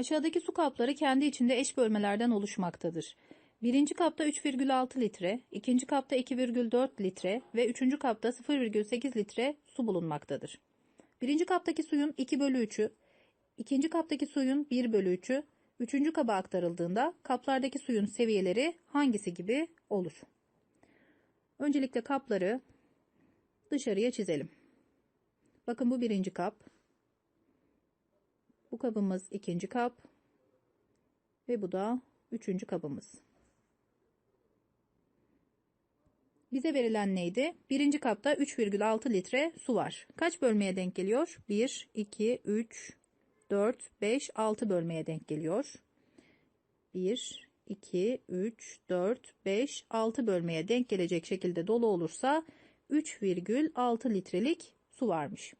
Aşağıdaki su kapları kendi içinde eş bölmelerden oluşmaktadır. Birinci kapta 3,6 litre, ikinci kapta 2,4 litre ve üçüncü kapta 0,8 litre su bulunmaktadır. Birinci kaptaki suyun 2 bölü 3'ü, ikinci kaptaki suyun 1 bölü 3'ü, üçüncü kaba aktarıldığında kaplardaki suyun seviyeleri hangisi gibi olur? Öncelikle kapları dışarıya çizelim. Bakın bu birinci kap. Bu kabımız ikinci kap. Ve bu da üçüncü kabımız. Bize verilen neydi? Birinci kapta 3,6 litre su var. Kaç bölmeye denk geliyor? 1, 2, 3, 4, 5, 6 bölmeye denk geliyor. 1, 2, 3, 4, 5, 6 bölmeye denk gelecek şekilde dolu olursa 3,6 litrelik su varmış.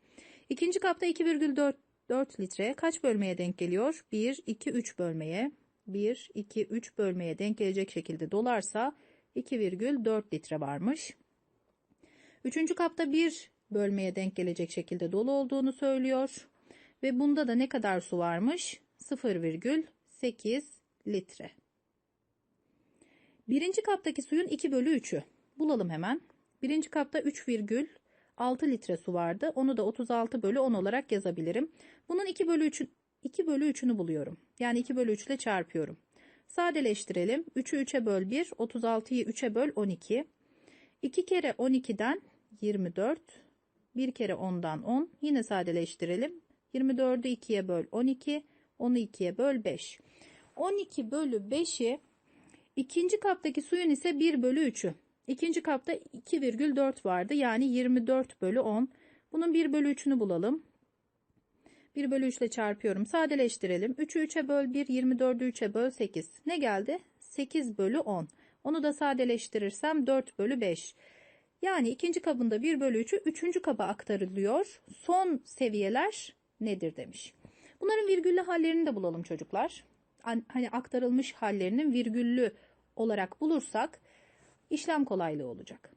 İkinci kapta 2,4 4 litre kaç bölmeye denk geliyor? 1, 2, 3 bölmeye. 1, 2, 3 bölmeye denk gelecek şekilde dolarsa 2,4 litre varmış. Üçüncü kapta 1 bölmeye denk gelecek şekilde dolu olduğunu söylüyor. Ve bunda da ne kadar su varmış? 0,8 litre. Birinci kaptaki suyun 2 bölü 3'ü. Bulalım hemen. Birinci kapta 3,6 litre su vardı. Onu da 36 bölü 10 olarak yazabilirim. Bunun 2 bölü 3, 2 bölü 3'ünü buluyorum. Yani 2 bölü 3 ile çarpıyorum. Sadeleştirelim. 3'ü 3'e böl 1, 36'yı 3'e böl 12. 2 kere 12'den 24. 1 kere 10'dan 10. Yine sadeleştirelim. 24'ü 2'ye böl 12. 10'u 2'ye böl 5. 12 bölü 5'i ikinci kaptaki suyun ise 1 bölü 3'ü. İkinci kapta 2,4 vardı. Yani 24 bölü 10. Bunun 1 bölü 3'ünü bulalım. 1 bölü 3 ile çarpıyorum. Sadeleştirelim. 3'ü 3'e böl 1, 24'ü 3'e böl 8. Ne geldi? 8 bölü 10. Onu da sadeleştirirsem 4 bölü 5. Yani ikinci kabında 1 bölü 3'ü üçüncü kaba aktarılıyor. Son seviyeler nedir demiş. Bunların virgüllü hallerini de bulalım çocuklar. Hani aktarılmış hallerinin virgüllü olarak bulursak işlem kolaylığı olacak.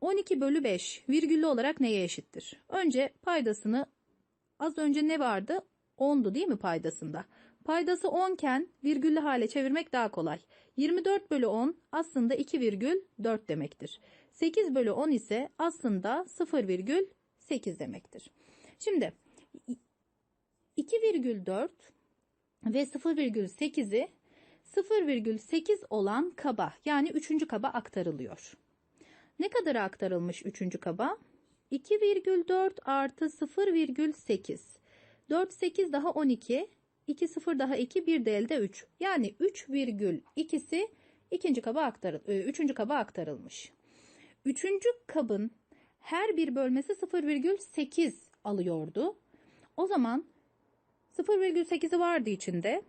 12 bölü 5 virgüllü olarak neye eşittir? Önce paydasını Az önce ne vardı? 10'du değil mi paydasında? Paydası 10 iken virgüllü hale çevirmek daha kolay. 24 bölü 10 aslında 2,4 demektir. 8 bölü 10 ise aslında 0,8 demektir. Şimdi 2,4 ve 0,8'i 0,8 olan kaba yani 3. kaba aktarılıyor. Ne kadar aktarılmış 3. kaba? 2,4 artı 0,8. 4, 8 daha 12. 2, 0 daha 2, 1 de elde 3. Yani 3,2'si ikinci kaba aktarıl, e, üçüncü kaba aktarılmış. Üçüncü kabın her bir bölmesi 0,8 alıyordu. O zaman 0,8'i vardı içinde.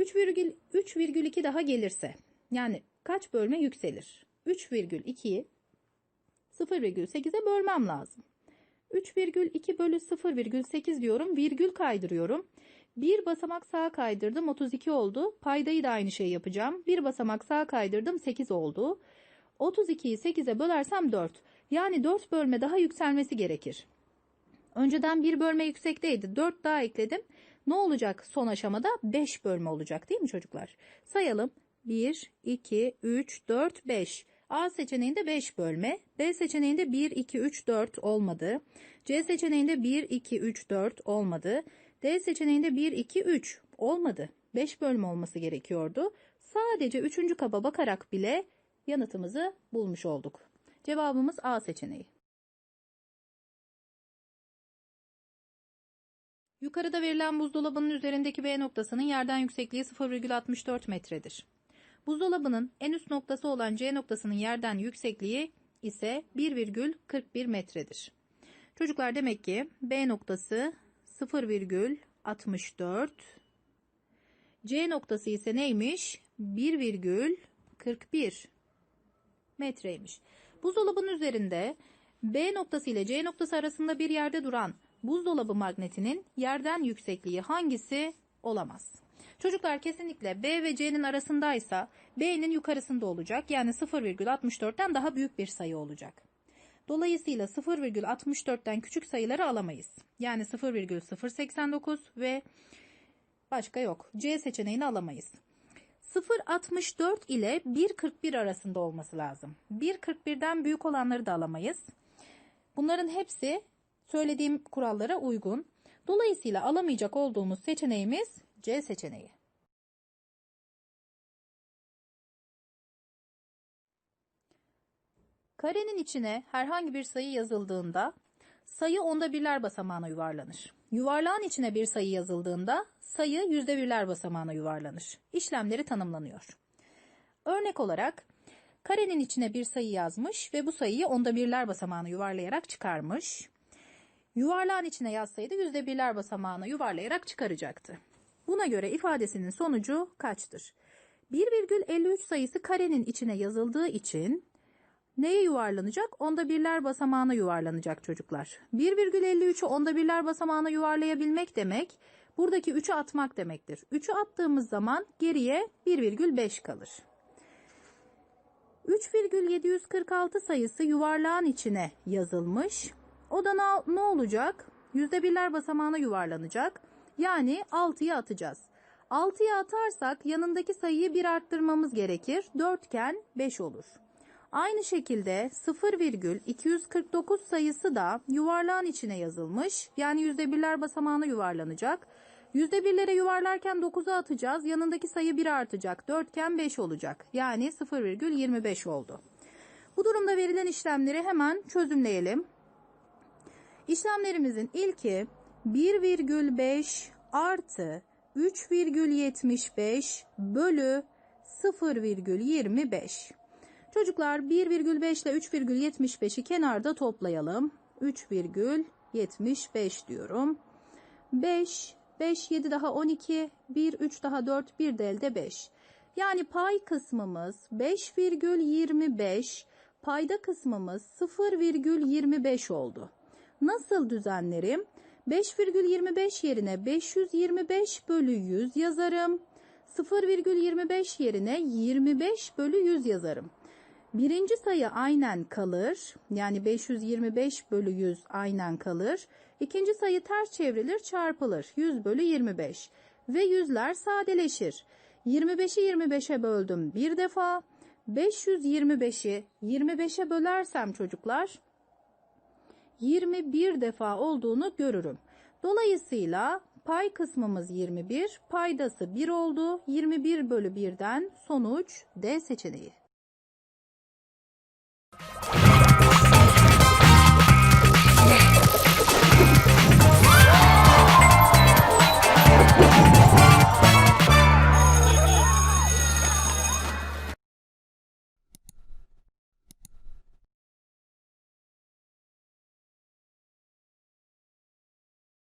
3,2 daha gelirse yani kaç bölme yükselir? 3,2'yi 0,8'e bölmem lazım. 3,2 bölü 0,8 diyorum. Virgül kaydırıyorum. Bir basamak sağa kaydırdım 32 oldu. Paydayı da aynı şeyi yapacağım. Bir basamak sağa kaydırdım 8 oldu. 32'yi 8'e bölersem 4. Yani 4 bölme daha yükselmesi gerekir. Önceden bir bölme yüksekteydi. 4 daha ekledim. Ne olacak son aşamada? 5 bölme olacak değil mi çocuklar? Sayalım. 1, 2, 3, 4, 5. A seçeneğinde 5 bölme, B seçeneğinde 1, 2, 3, 4 olmadı. C seçeneğinde 1, 2, 3, 4 olmadı. D seçeneğinde 1, 2, 3 olmadı. 5 bölme olması gerekiyordu. Sadece 3. kaba bakarak bile yanıtımızı bulmuş olduk. Cevabımız A seçeneği. Yukarıda verilen buzdolabının üzerindeki B noktasının yerden yüksekliği 0,64 metredir. Buzdolabının en üst noktası olan C noktasının yerden yüksekliği ise 1,41 metredir. Çocuklar demek ki B noktası 0,64 C noktası ise neymiş? 1,41 metreymiş. Buzdolabının üzerinde B noktası ile C noktası arasında bir yerde duran buzdolabı magnetinin yerden yüksekliği hangisi olamaz? Çocuklar kesinlikle B ve C'nin arasındaysa B'nin yukarısında olacak. Yani 0,64'ten daha büyük bir sayı olacak. Dolayısıyla 0,64'ten küçük sayıları alamayız. Yani 0,089 ve Başka yok. C seçeneğini alamayız. 0.64 ile 1.41 arasında olması lazım. 1.41'den büyük olanları da alamayız. Bunların hepsi söylediğim kurallara uygun. Dolayısıyla alamayacak olduğumuz seçeneğimiz C seçeneği. Karenin içine herhangi bir sayı yazıldığında sayı onda birler basamağına yuvarlanır. Yuvarlağın içine bir sayı yazıldığında sayı yüzde birler basamağına yuvarlanır. İşlemleri tanımlanıyor. Örnek olarak karenin içine bir sayı yazmış ve bu sayıyı onda birler basamağına yuvarlayarak çıkarmış. Yuvarlağın içine yazsaydı yüzde birler basamağına yuvarlayarak çıkaracaktı. Buna göre ifadesinin sonucu kaçtır? 1,53 sayısı karenin içine yazıldığı için neye yuvarlanacak? Onda birler basamağına yuvarlanacak çocuklar. 1,53'ü onda birler basamağına yuvarlayabilmek demek buradaki 3'ü atmak demektir. 3'ü attığımız zaman geriye 1,5 kalır. 3,746 sayısı yuvarlağın içine yazılmış. O da ne, olacak? Yüzde birler basamağına yuvarlanacak. Yani 6'ya atacağız. 6'ya atarsak yanındaki sayıyı bir arttırmamız gerekir. 4 iken 5 olur. Aynı şekilde 0,249 sayısı da yuvarlağın içine yazılmış. Yani yüzde birler basamağına yuvarlanacak. Yüzde birlere yuvarlarken 9'a atacağız. Yanındaki sayı 1 artacak. 4 iken 5 olacak. Yani 0,25 oldu. Bu durumda verilen işlemleri hemen çözümleyelim. İşlemlerimizin ilki 1,5 artı 3,75 bölü 0,25. Çocuklar 1,5 ile 3,75'i kenarda toplayalım. 3,75 diyorum. 5, 5, 7 daha 12, 1, 3 daha 4, 1 de elde 5. Yani pay kısmımız 5,25, payda kısmımız 0,25 oldu. Nasıl düzenlerim? 5,25 yerine 525 bölü 100 yazarım. 0,25 yerine 25 bölü 100 yazarım. Birinci sayı aynen kalır. Yani 525 bölü 100 aynen kalır. İkinci sayı ters çevrilir çarpılır. 100 bölü 25. Ve yüzler sadeleşir. 25'i 25'e böldüm bir defa. 525'i 25'e bölersem çocuklar 21 defa olduğunu görürüm. Dolayısıyla pay kısmımız 21, paydası 1 oldu. 21 bölü 1'den sonuç D seçeneği.